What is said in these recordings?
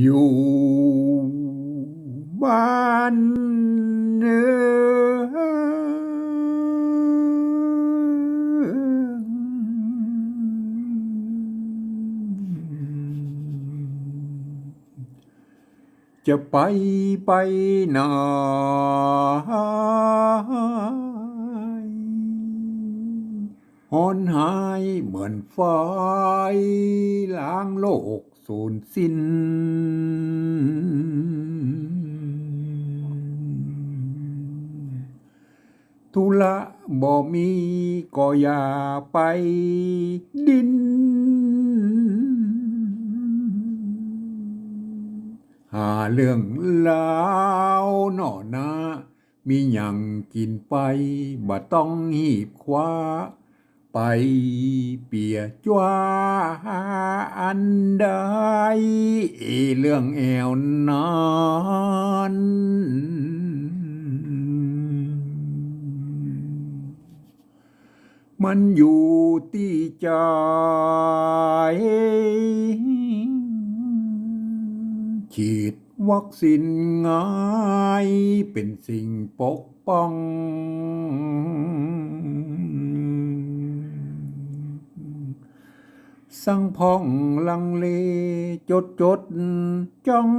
อยู่บ้านเนื้อจะไปไปไหนหอนหายเหมือนไฟ ล้างโลกสูญสิ้น ทุละบ่มีก็อย่าไปดิน หาเรื่องลาวหน่อนะมีหยังกินไปบ่ต้องหีบคว้า ไปเปียจ้วอันใดเรื่องแอวนานมันอยู่ที่ใจฉีดวัคซีนง่ายเป็นสิ่งปกป้อง สังพองลังเลจดจดจ้อง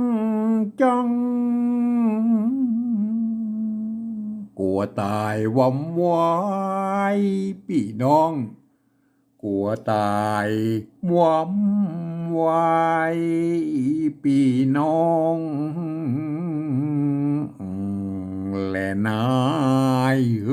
จ้องกลัวตายวำวายพี่น้อง กลัวตายวำวายพี่น้อง และนายเอ้ย